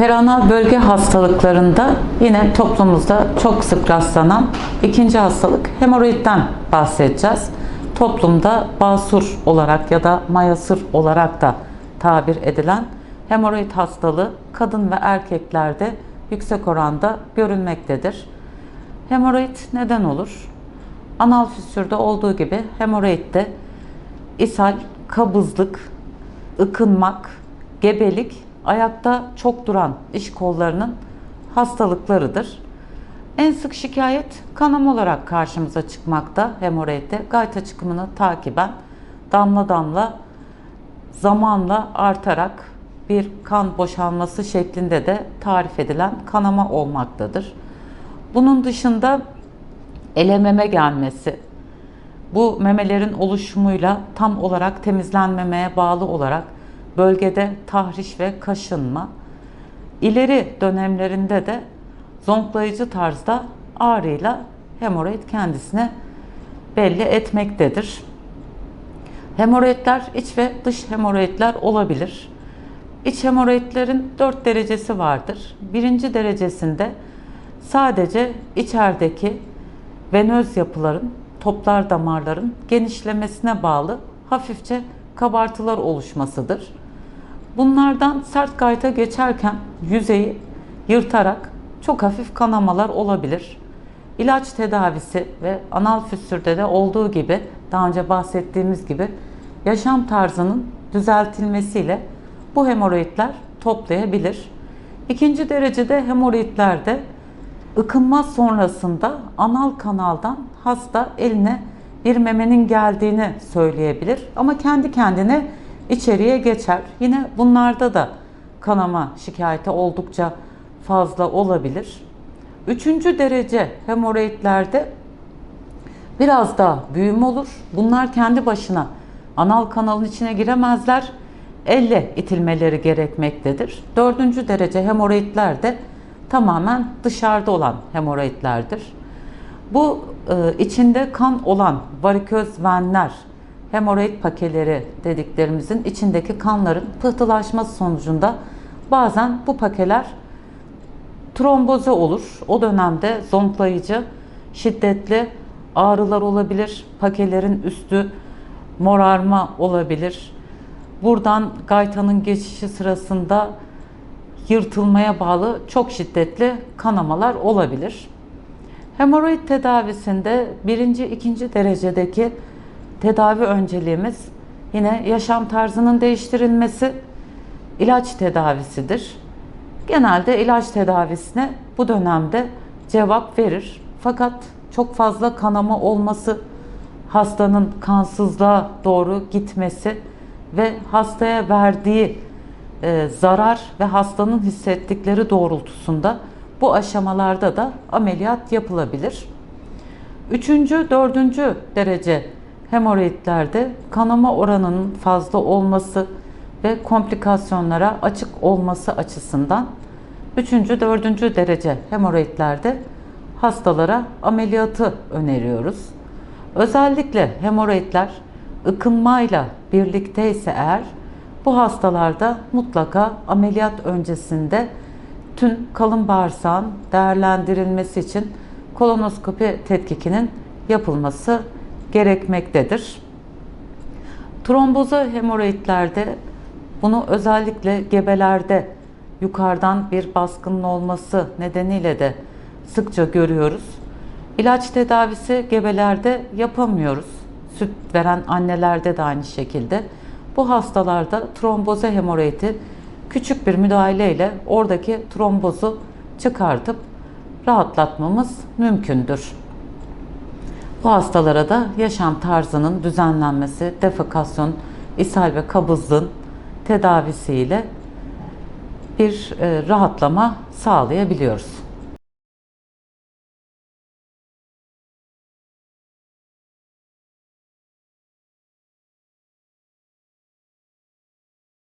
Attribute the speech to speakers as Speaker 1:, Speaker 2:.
Speaker 1: Peranal bölge hastalıklarında yine toplumumuzda çok sık rastlanan ikinci hastalık hemoroidden bahsedeceğiz. Toplumda basur olarak ya da mayasır olarak da tabir edilen hemoroid hastalığı kadın ve erkeklerde yüksek oranda görülmektedir. Hemoroid neden olur? Anal füsürde olduğu gibi hemoroidde ishal, kabızlık, ıkınmak, gebelik, ayakta çok duran iş kollarının hastalıklarıdır. En sık şikayet kanama olarak karşımıza çıkmakta hemoroidde. Gayta çıkımını takiben damla damla zamanla artarak bir kan boşalması şeklinde de tarif edilen kanama olmaktadır. Bunun dışında ele meme gelmesi, bu memelerin oluşumuyla tam olarak temizlenmemeye bağlı olarak bölgede tahriş ve kaşınma, ileri dönemlerinde de zonklayıcı tarzda ağrıyla hemoroid kendisine belli etmektedir. Hemoroidler iç ve dış hemoroidler olabilir. İç hemoroidlerin 4 derecesi vardır. Birinci derecesinde sadece içerideki venöz yapıların, toplar damarların genişlemesine bağlı hafifçe kabartılar oluşmasıdır. Bunlardan sert gayta geçerken yüzeyi yırtarak çok hafif kanamalar olabilir. İlaç tedavisi ve anal füsürde de olduğu gibi daha önce bahsettiğimiz gibi yaşam tarzının düzeltilmesiyle bu hemoroidler toplayabilir. İkinci derecede hemoroidlerde ıkınma sonrasında anal kanaldan hasta eline bir memenin geldiğini söyleyebilir ama kendi kendine içeriye geçer. Yine bunlarda da kanama şikayeti oldukça fazla olabilir. Üçüncü derece hemoroidlerde biraz daha büyüm olur. Bunlar kendi başına anal kanalın içine giremezler. Elle itilmeleri gerekmektedir. Dördüncü derece hemoroidler de tamamen dışarıda olan hemoroidlerdir. Bu e, içinde kan olan variköz venler, hemoroid pakeleri dediklerimizin içindeki kanların pıhtılaşması sonucunda bazen bu pakeler tromboze olur. O dönemde zonklayıcı, şiddetli ağrılar olabilir. Pakelerin üstü morarma olabilir. Buradan gaytanın geçişi sırasında yırtılmaya bağlı çok şiddetli kanamalar olabilir. Hemoroid tedavisinde birinci, ikinci derecedeki tedavi önceliğimiz yine yaşam tarzının değiştirilmesi, ilaç tedavisidir. Genelde ilaç tedavisine bu dönemde cevap verir. Fakat çok fazla kanama olması, hastanın kansızlığa doğru gitmesi ve hastaya verdiği e, zarar ve hastanın hissettikleri doğrultusunda bu aşamalarda da ameliyat yapılabilir. Üçüncü, dördüncü derece hemoroidlerde kanama oranının fazla olması ve komplikasyonlara açık olması açısından üçüncü, dördüncü derece hemoroidlerde hastalara ameliyatı öneriyoruz. Özellikle hemoroidler ıkınmayla birlikteyse eğer bu hastalarda mutlaka ameliyat öncesinde tüm kalın bağırsağın değerlendirilmesi için kolonoskopi tetkikinin yapılması gerekmektedir. Trombozu hemoroidlerde bunu özellikle gebelerde yukarıdan bir baskının olması nedeniyle de sıkça görüyoruz. İlaç tedavisi gebelerde yapamıyoruz. Süt veren annelerde de aynı şekilde. Bu hastalarda tromboze hemoroidi küçük bir müdahaleyle oradaki trombozu çıkartıp rahatlatmamız mümkündür. Bu hastalara da yaşam tarzının düzenlenmesi, defekasyon, ishal ve kabızlığın tedavisiyle bir e, rahatlama sağlayabiliyoruz.